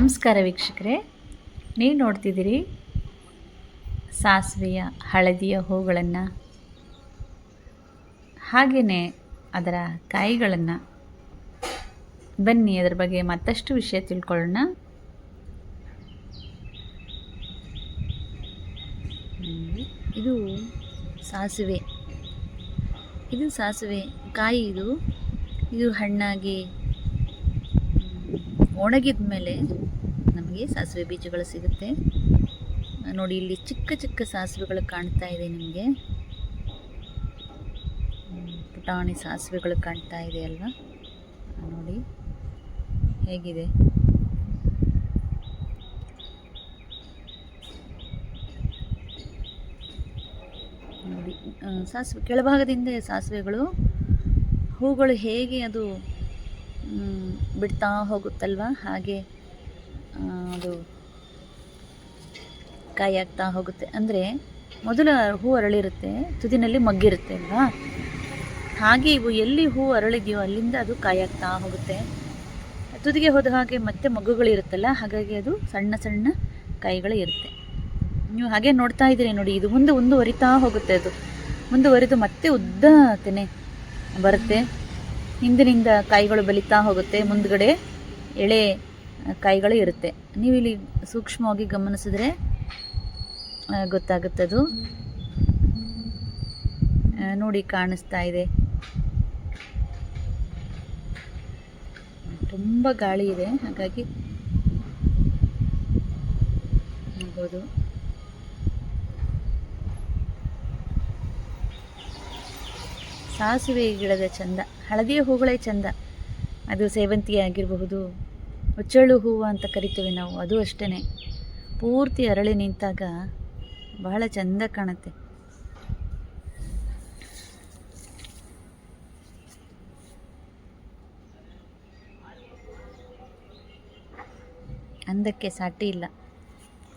ನಮಸ್ಕಾರ ವೀಕ್ಷಕರೇ, ನೀವು ನೋಡ್ತಿದ್ದೀರಿ ಸಾಸಿವೆಯ ಹಳದಿಯ ಹೂಗಳನ್ನು ಹಾಗೆಯೇ ಅದರ ಕಾಯಿಗಳನ್ನು. ಬನ್ನಿ, ಅದರ ಬಗ್ಗೆ ಮತ್ತಷ್ಟು ವಿಷಯ ತಿಳ್ಕೊಳ್ಳೋಣ. ಇದು ಸಾಸಿವೆ. ಇದು ಸಾಸಿವೆ ಕಾಯಿ ಇದು. ಇದು ಹಣ್ಣಾಗಿ ಒಣಗಿದ ಮೇಲೆ ನಮಗೆ ಸಾಸಿವೆ ಬೀಜಗಳು ಸಿಗುತ್ತೆ. ನೋಡಿ, ಇಲ್ಲಿ ಚಿಕ್ಕ ಚಿಕ್ಕ ಸಾಸಿವೆಗಳು ಕಾಣ್ತಾ ಇದೆ ನಿಮಗೆ. ಪುಟಾಣಿ ಸಾಸಿವೆಗಳು ಕಾಣ್ತಾ ಇದೆ ಅಲ್ವಾ? ನೋಡಿ, ಹೇಗಿದೆ? ನೋಡಿ ಸಾಸಿವೆ ಕೆಳಭಾಗದಿಂದ ಸಾಸಿವೆಗಳು, ಹೂಗಳು ಹೇಗೆ ಅದು ಬಿಡ್ತಾ ಹೋಗುತ್ತಲ್ವ? ಹಾಗೆ ಅದು ಕಾಯಿ ಹೋಗುತ್ತೆ. ಅಂದರೆ ಮೊದಲ ಹೂ ಅರಳಿರುತ್ತೆ, ತುದಿನಲ್ಲಿ ಮಗ್ಗಿರುತ್ತೆ ಅಲ್ವಾ? ಹಾಗೆ ಇವು ಎಲ್ಲಿ ಹೂ ಅರಳಿದೆಯೋ ಅಲ್ಲಿಂದ ಅದು ಕಾಯಾಗ್ತಾ ಹೋಗುತ್ತೆ. ತುದಿಗೆ ಹೋದ ಹಾಗೆ ಮತ್ತೆ ಮಗ್ಗುಗಳಿರುತ್ತಲ್ಲ, ಹಾಗಾಗಿ ಅದು ಸಣ್ಣ ಸಣ್ಣ ಕಾಯಿಗಳು ಇರುತ್ತೆ ನೀವು ಹಾಗೆ ನೋಡ್ತಾ ಇದ್ದೀರಿ ನೋಡಿ, ಇದು ಮುಂದೆ ಮುಂದುವರಿತಾ ಹೋಗುತ್ತೆ ಅದು. ಮುಂದುವರಿದು ಮತ್ತೆ ಉದ್ದ ತೆನೆ ಬರುತ್ತೆ. ಹಿಂದಿನಿಂದ ಕಾಯಿಗಳು ಬಲಿತಾ ಹೋಗುತ್ತೆ. ಮುಂದ್ಗಡೆ ಎಳೆ ಕಾಯಿಗಳು ಇರುತ್ತೆ. ನೀವು ಇಲ್ಲಿ ಸೂಕ್ಷ್ಮವಾಗಿ ಗಮನಿಸಿದ್ರೆ ಗೊತ್ತಾಗುತ್ತೆ ಅದು ನೋಡಿ ಕಾಣಿಸ್ತಾ ಇದೆ. ತುಂಬ ಗಾಳಿ ಇದೆ, ಹಾಗಾಗಿ ನೋಡ್ಬೋದು. ಸಾಸಿವೆ ಗಿಡದ ಚಂದ ಹಳದಿಯ ಹೂಗಳೇ ಚಂದ. ಅದು ಸೇವಂತಿಗೆ ಆಗಿರಬಹುದು, ಹುಚ್ಚಳ್ಳು ಹೂವು ಅಂತ ಕರಿತೀವಿ ನಾವು, ಅದು ಅಷ್ಟೇ ಪೂರ್ತಿ ಅರಳಿ ನಿಂತಾಗ ಬಹಳ ಚಂದ ಕಾಣುತ್ತೆ. ಅಂದಕ್ಕೆ ಸಾಟಿ ಇಲ್ಲ.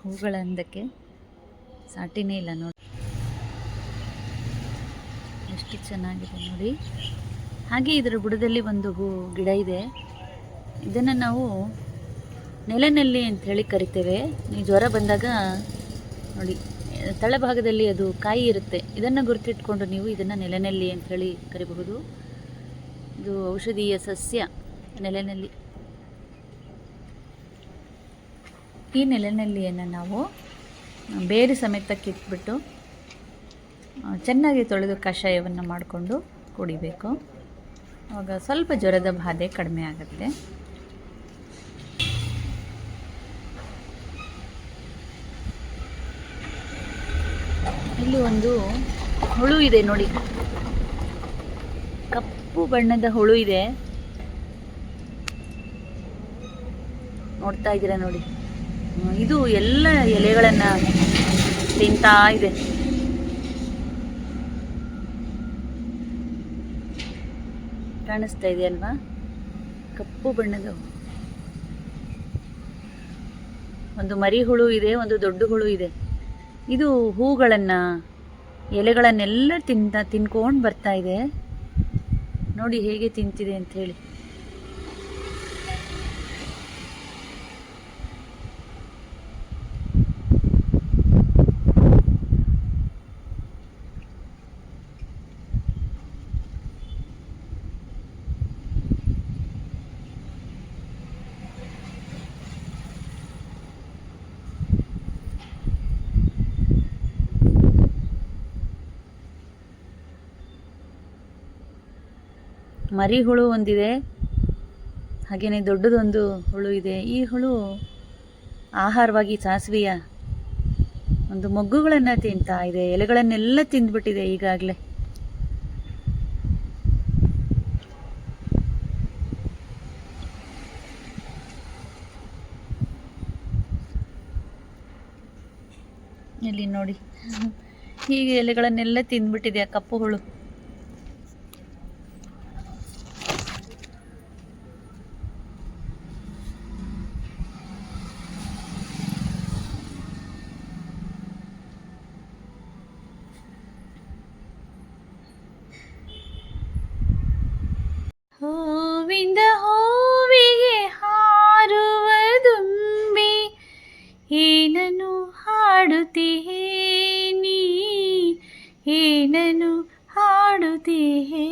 ಹೂಗಳ ಅಂದಕ್ಕೆ ಸಾಟಿನೇ ಇಲ್ಲ ನೋಡಿ ಚೆನ್ನಾಗಿದೆ ನೋಡಿ. ಹಾಗೆ ಇದರ ಬುಡದಲ್ಲಿ ಒಂದು ಹೂ, ಗಿಡ ಇದೆ. ಇದನ್ನು ನಾವು ನೆಲನಲ್ಲಿ ಅಂಥೇಳಿ ಕರಿತೇವೆ. ನೀವು ಜ್ವರ ಬಂದಾಗ ನೋಡಿ ತಳಭಾಗದಲ್ಲಿ ಅದು ಕಾಯಿ ಇರುತ್ತೆ. ಇದನ್ನು ಗುರುತಿಟ್ಕೊಂಡು ನೀವು ಇದನ್ನು ನೆಲನಲ್ಲಿ ಅಂಥೇಳಿ ಕರಿಬಹುದು. ಇದು ಔಷಧೀಯ ಸಸ್ಯ ನೆಲನೆಲ್ಲಿ. ಈ ನೆಲನಲ್ಲಿಯನ್ನು ನಾವು ಬೇರೆ ಸಮೇತ ಕಿತ್ಬಿಟ್ಟು ಚೆನ್ನಾಗಿ ತೊಳೆದು ಕಷಾಯವನ್ನು ಮಾಡಿಕೊಂಡು ಕುಡಿಬೇಕು. ಆವಾಗ ಸ್ವಲ್ಪ ಜ್ವರದ ಬಾಧೆ ಕಡಿಮೆ ಆಗುತ್ತೆ. ಇಲ್ಲಿ ಒಂದು ಹುಳು ಇದೆ ನೋಡಿ. ಕಪ್ಪು ಬಣ್ಣದ ಹುಳು ಇದೆ. ನೋಡ್ತಾ ಇದ್ದೀರಾ ನೋಡಿ. ಇದು ಎಲ್ಲ ಎಲೆಗಳನ್ನು ತಿಂತಾ ಇದೆ. ಕಾಣಿಸ್ತಾ ಇದೆ ಅಲ್ವಾ ಕಪ್ಪು ಬಣ್ಣದ ಒಂದು ಮರಿ ಹುಳು ಇದೆ, ಒಂದು ದೊಡ್ಡ ಹುಳು ಇದೆ. ಇದು ಹೂಗಳನ್ನು, ಎಲೆಗಳನ್ನೆಲ್ಲ ತಿಂತ, ತಿನ್ಕೊಂಡು ಬರ್ತಾ ಇದೆ. ನೋಡಿ ಹೇಗೆ ತಿಂತಿದೆ ಅಂತ ಮರಿ ಹುಳು ಒಂದಿದೆ ಹಾಗೆಯೇ ದೊಡ್ಡದೊಂದು ಹುಳು ಇದೆ. ಈ ಹುಳು ಆಹಾರವಾಗಿ ಸಾಸಿವೆಯ ಒಂದು ಮೊಗ್ಗುಗಳನ್ನು ತಿಂತಾ ಇದೆ, ಎಲೆಗಳನ್ನೆಲ್ಲ ತಿಂದ್ಬಿಟ್ಟಿದೆ ಈಗಾಗಲೇ. ಇಲ್ಲಿ ನೋಡಿ ಹೀಗೆ ಎಲೆಗಳನ್ನೆಲ್ಲ ತಿಂದ್ಬಿಟ್ಟಿದೆ ಆ ಕಪ್ಪು ಹುಳು. ಏನನು ಹಾಡುತ್ತೀಹೇ